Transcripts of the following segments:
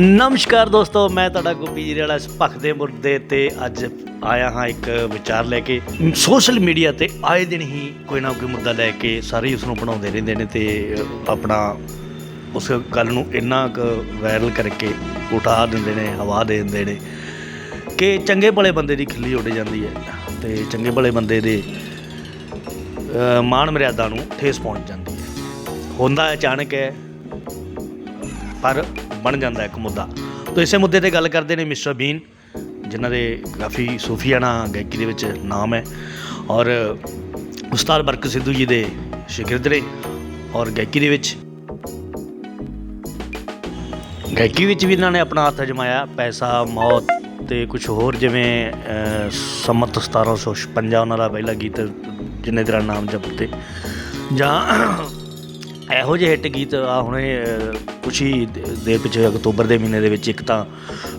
ਨਮਸਕਾਰ ਦੋਸਤੋ, ਮੈਂ ਤੁਹਾਡਾ ਗੋਪੀ ਜੀ ਵਾਲਾ ਇਸ ਭਖ ਦੇ ਮੁੱਦੇ ਤੇ ਅੱਜ ਆਇਆ ਹਾਂ ਇੱਕ ਵਿਚਾਰ ਲੈ ਕੇ। ਸੋਸ਼ਲ ਮੀਡੀਆ ਤੇ ਆਏ ਦਿਨ ਹੀ ਕੋਈ ਨਾ ਕੋਈ ਮੁੱਦਾ ਲੈ ਕੇ ਸਾਰੇ ਉਸ ਨੂੰ ਬਣਾਉਂਦੇ ਰਹਿੰਦੇ ਨੇ ਤੇ ਆਪਣਾ ਉਸ ਗੱਲ ਨੂੰ ਇੰਨਾ ਕੁ ਵਾਇਰਲ ਕਰਕੇ ਉਠਾ ਦਿੰਦੇ ਨੇ, ਹਵਾ ਦੇ ਦਿੰਦੇ ਨੇ ਕਿ ਚੰਗੇ ਭਲੇ ਬੰਦੇ ਦੀ ਖਿੱਲੀ ਉੱਡ ਜਾਂਦੀ ਹੈ ਤੇ ਚੰਗੇ ਭਲੇ ਬੰਦੇ ਦੇ ਮਾਣ ਮਰਿਆਦਾ ਨੂੰ ਠੇਸ ਪਹੁੰਚ ਜਾਂਦੀ ਹੈ। ਹੁੰਦਾ ਅਚਾਨਕ ਹੈ, ਪਰ ਬਣ ਜਾਂਦਾ ਇੱਕ ਮੁੱਦਾ। ਤਾਂ ਇਸੇ ਮੁੱਦੇ ਤੇ ਗੱਲ ਕਰਦੇ ਨੇ ਮਿਸਟਰ ਬੀਨ ਜਿਨ੍ਹਾਂ ਦੇ ਕਾਫੀ ਸੂਫੀਆਨਾ ਗਾਇਕੀ ਦੇ ਵਿੱਚ ਨਾਮ ਹੈ। ਔਰ ਉਸਤਾਦ ਬਰਕਤ ਸਿੱਧੂ ਜੀ ਦੇ ਸ਼ਾਗਿਰਦ ਨੇ ਔਰ ਗਾਇਕੀ ਦੇ ਵਿੱਚ। ਗਾਇਕੀ ਵਿੱਚ ਵੀ ਇਹਨਾਂ ਨੇ ਆਪਣਾ ਹੱਥ ਅਜਮਾਇਆ ਪੈਸਾ ਮੌਤ ਤੇ ਕੁਝ ਹੋਰ ਜਿਵੇਂ ਅਹ, ਸੰਮਤ 1756 ਉਹਨਾਂ ਦਾ ਪਹਿਲਾ ਗੀਤ ਜਿੰਨੇ ਤੇਰਾ ਨਾਮ ਜਪਤੇ। ਜਾਂ ਇਹੋ ਜਿਹੇ ਹਿੱਟ ਗੀਤ ਆ ਹੁਣੇ ਅਹ, ਕੁਛ ਹੀ ਦੇ- ਪਿੱਛੇ ਅਕਤੂਬਰ ਦੇ ਮਹੀਨੇ ਦੇ ਵਿੱਚ ਇੱਕ ਤਾਂ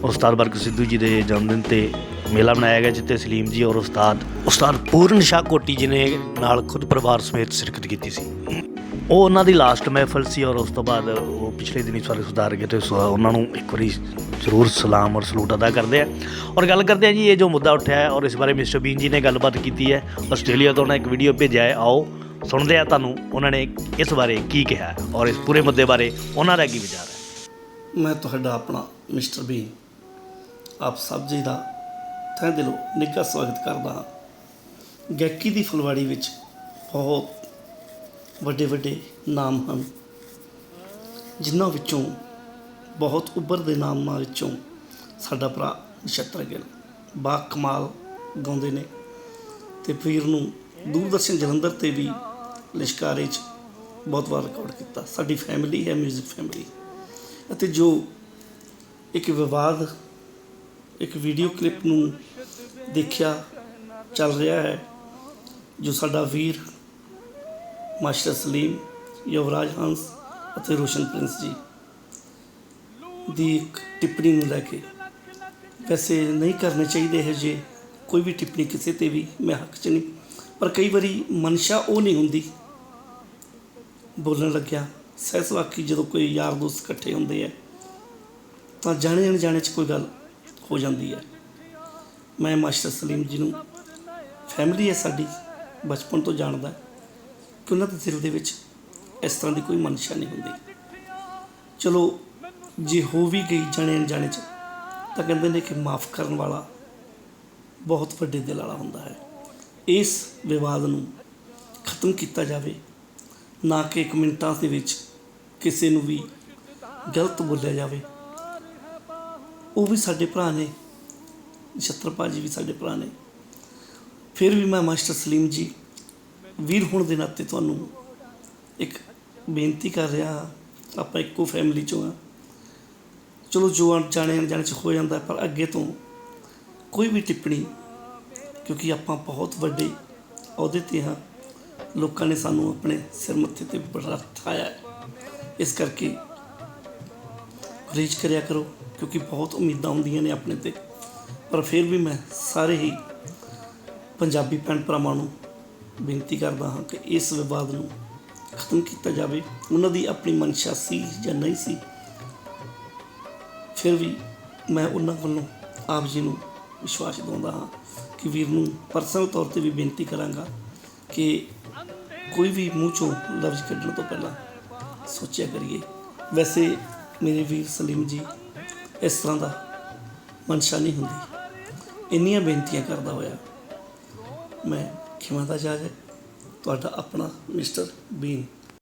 ਉਸਤਾਦ ਬਰਕਤ ਸਿੱਧੂ ਜੀ ਦੇ ਜਨਮ ਦਿਨ ਤੇ ਮੇਲਾ ਮਨਾਇਆ ਗਿਆ ਜਿੱਤੇ ਸਲੀਮ ਜੀ ਔਰ ਉਸਤਾਦ ਉਸਤਾਦ ਪੂਰਨ ਸ਼ਾਹ ਕੋਟੀ ਜੀ ਨੇ ਨਾਲ ਖੁਦ ਪਰਿਵਾਰ ਸਮੇਤ ਸ਼ਿਰਕਤ ਕੀਤੀ ਸੀ। ਉਹ ਉਹਨਾਂ ਦੀ ਲਾਸਟ ਮਹਿਫਲ ਸੀ ਔਰ ਉਸ ਤੋਂ ਬਾਅਦ ਉਹ ਪਿਛਲੇ ਦਿਨੀ ਸਾਰੇ ਸੁਧਾਰ ਗਏ ਤੇ ਉਹਨਾਂ ਨੂੰ ਇੱਕ ਵਾਰੀ ਜ਼ਰੂਰ ਸਲਾਮ ਔਰ ਸਲੂਟ ਅਦਾ ਕਰਦੇ ਆ। ਔਰ ਗੱਲ ਕਰਦੇ ਆ ਜੀ ਇਹ ਜੋ ਮੁੱਦਾ ਉੱਠਿਆ ਹੈ ਔਰ ਇਸ ਬਾਰੇ ਮਿਸਟਰ ਬੀਨ ਜੀ ਨੇ ਗੱਲਬਾਤ ਕੀਤੀ ਹੈ ਆਸਟ੍ਰੇਲੀਆ ਤੋਂ ਉਹਨਾਂ ਇੱਕ ਵੀਡੀਓ ਭੇਜਿਆ ਹੈ ਆਓ ਸੁਣਦੇ ਆ ਤੁਹਾਨੂੰ ਉਹਨਾਂ ਨੇ ਇਸ ਬਾਰੇ ਕੀ ਕਿਹਾ ਔਰ ਇਸ ਪੂਰੇ ਮੁੱਦੇ ਬਾਰੇ ਉਹਨਾਂ ਦਾ ਕੀ ਵਿਚਾਰ ਹੈ? ਮੈਂ ਤੁਹਾਡਾ ਆਪਣਾ ਮਿਸਟਰ ਬੀ ਆਪ ਸਭ ਜੀ ਦਾ ਤਹਿ ਦਿਲੋਂ ਨਿੱਘਾ ਸਵਾਗਤ ਕਰਦਾ ਹਾਂ। ਗਾਇਕੀ ਦੀ ਫੁਲਵਾੜੀ ਵਿੱਚ ਬਹੁਤ ਵੱਡੇ ਵੱਡੇ ਨਾਮ ਹਨ, ਜਿਨ੍ਹਾਂ ਵਿੱਚੋਂ ਬਹੁਤ ਉੱਭਰਦੇ ਨਾਮਾਂ ਵਿੱਚੋਂ ਸਾਡਾ ਭਰਾ ਨਛੱਤਰ ਗਿੱਲ ਬਾ ਕਮਾਲ ਗਾਉਂਦੇ ਨੇ ਤੇ ਵੀਰ ਨੂੰ ਦੂਰਦਰਸ਼ਨ ਜਲੰਧਰ ਤੇ ਵੀ ਲਿਸ਼ਕਾਰੇ 'ਚ ਬਹੁਤ ਵਾਰ ਰਿਕਾਰਡ ਕੀਤਾ। ਸਾਡੀ ਫੈਮਿਲੀ ਹੈ 뮤직 ਫੈਮਿਲੀ ਅਤੇ ਜੋ ਇੱਕ ਵਿਵਾਦ, ਇੱਕ ਵੀਡੀਓ ਕਲਿੱਪ ਨੂੰ ਦੇਖਿਆ, ਚੱਲ ਰਿਹਾ ਹੈ, ਜੋ ਸਾਡਾ ਵੀਰ ਮਾਸਟਰ ਸਲੀਮ, ਯੁਵਰਾਜ ਹੰਸ ਅਤੇ ਰੋਸ਼ਨ ਪ੍ਰਿੰਸ ਜੀ ਦੀ ਇੱਕ ਟਿੱਪਣੀ ਨੂੰ ਲੈ ਕੇ। ਵੈਸੇ ਨਹੀਂ ਕਰਨੇ ਚਾਹੀਦੇ ਇਹ ਜੇ ਕੋਈ ਵੀ ਟਿੱਪਣੀ ਕਿਸੇ ਤੇ ਵੀ, ਮੈਂ ਹੱਕ 'ਚ ਨਹੀਂ। ਪਰ ਕਈ ਵਾਰੀ ਮਨਸ਼ਾ ਉਹ ਨਹੀਂ ਹੁੰਦੀ। ਬੋਲਣ ਲੱਗਿਆ ਸਹਿਸ ਵਾਕੀ ਜਦੋਂ ਕੋਈ ਯਾਰ ਦੋਸਤ ਇਕੱਠੇ ਹੁੰਦੇ ਆ, ਤਾਂ ਜਾਣੇ ਅਣਜਾਣੇ 'ਚ ਕੋਈ ਗੱਲ ਹੋ ਜਾਂਦੀ ਹੈ। ਮੈਂ ਮਾਸਟਰ ਸਲੀਮ ਜੀ ਨੂੰ ਫੈਮਿਲੀ ਹੈ ਸਾਡੀ, ਬਚਪਨ ਤੋਂ ਜਾਣਦਾ ਕਿ ਉਹਨਾਂ ਦੇ ਦਿਲ ਦੇ ਵਿੱਚ ਇਸ ਤਰ੍ਹਾਂ ਦੀ ਕੋਈ ਮਨਸ਼ਾ ਨਹੀਂ ਹੁੰਦੀ। ਚਲੋ, ਜੇ ਹੋ ਵੀ ਗਈ ਜਾਣੇ ਅਣਜਾਣੇ 'ਚ, ਤਾਂ ਕਹਿੰਦੇ ਨੇ ਕਿ ਮਾਫ ਕਰਨ ਵਾਲਾ ਬਹੁਤ ਵੱਡੇ ਦਿਲ ਵਾਲਾ ਹੁੰਦਾ ਹੈ। ਇਸ ਵਿਵਾਦ ਨੂੰ ਖਤਮ ਕੀਤਾ ਜਾਵੇ, ਨਾ ਕਿ ਇੱਕ ਮਿੰਟਾਂ ਦੇ ਵਿੱਚ ਕਿਸੇ ਨੂੰ ਵੀ ਗਲਤ ਬੋਲਿਆ ਜਾਵੇ ਉਹ ਵੀ ਸਾਡੇ ਭਰਾ ਨੇ ਛਤਰਪਾ ਜੀ ਵੀ ਸਾਡੇ ਭਰਾ ਨੇ ਫਿਰ ਵੀ ਮੈਂ ਮਾਸਟਰ ਸਲੀਮ ਜੀ, ਵੀਰ ਹੋਣ ਦੇ ਨਾਤੇ ਤੁਹਾਨੂੰ ਇੱਕ ਬੇਨਤੀ ਕਰ ਰਿਹਾ ਹਾਂ। ਆਪਾਂ ਇੱਕੋ ਫੈਮਿਲੀ ਚੋਂ ਆ ਚਲੋ ਜੋ ਅਣਜਾਣੇ ਅਣਜਾਣੇ ਚ ਹੋ ਜਾਂਦਾ, ਪਰ ਅੱਗੇ ਤੋਂ ਕੋਈ ਵੀ ਟਿੱਪਣੀ ਕਿਉਂਕਿ ਆਪਾਂ ਬਹੁਤ ਵੱਡੇ ਅਹੁਦੇ ਤੇ ਹਾਂ। ਲੋਕਾਂ ਨੇ ਸਾਨੂੰ ਆਪਣੇ ਸਿਰ ਮੱਥੇ ਤੇ ਬਿਠਾਇਆ ਹੈ। ਇਸ ਕਰਕੇ ਗੁਰੇਜ਼ ਕਰਿਆ ਕਰੋ, ਕਿਉਂਕਿ ਬਹੁਤ ਉਮੀਦਾਂ ਹੁੰਦੀਆਂ ਨੇ ਆਪਣੇ ਤੇ। ਪਰ ਫਿਰ ਵੀ ਮੈਂ ਸਾਰੇ ਹੀ ਪੰਜਾਬੀ ਭੈਣ ਭਰਾਵਾਂ ਨੂੰ ਬੇਨਤੀ ਕਰਦਾ ਹਾਂ ਕਿ ਇਸ ਵਿਵਾਦ ਨੂੰ ਖਤਮ ਕੀਤਾ ਜਾਵੇ। ਉਹਨਾਂ ਦੀ ਆਪਣੀ ਮਨਸ਼ਾ ਸੀ ਜਾਂ ਨਹੀਂ ਸੀ, ਫਿਰ ਵੀ ਮੈਂ ਉਹਨਾਂ ਵੱਲੋਂ ਆਪ ਜੀ ਨੂੰ ਵਿਸ਼ਵਾਸ ਦਿਵਾਉਂਦਾ ਹਾਂ ਕਿ ਵੀਰ ਨੂੰ ਪਰਸਨਲ ਤੌਰ ਤੇ ਵੀ ਬੇਨਤੀ ਕਰਾਂਗਾ ਕਿ ਕੋਈ ਵੀ ਮੂੰਹ ਚੋਂ ਲਫ਼ਜ਼ ਕੱਢਣ ਤੋਂ ਪਹਿਲਾਂ ਸੋਚਿਆ ਕਰੀਏ। ਵੈਸੇ ਮੇਰੇ ਵੀਰ ਸਲੀਮ ਜੀ ਇਸ ਤਰ੍ਹਾਂ ਦਾ ਮਨਸ਼ਾ ਨਹੀਂ ਹੁੰਦੀ। ਇੰਨੀਆਂ ਬੇਨਤੀਆਂ ਕਰਦਾ ਹੋਇਆ ਮੈਂ ਖਿਮਾ ਦਾ ਜਾਜ ਤੁਹਾਡਾ ਆਪਣਾ ਮਿਸਟਰ ਬੀਨ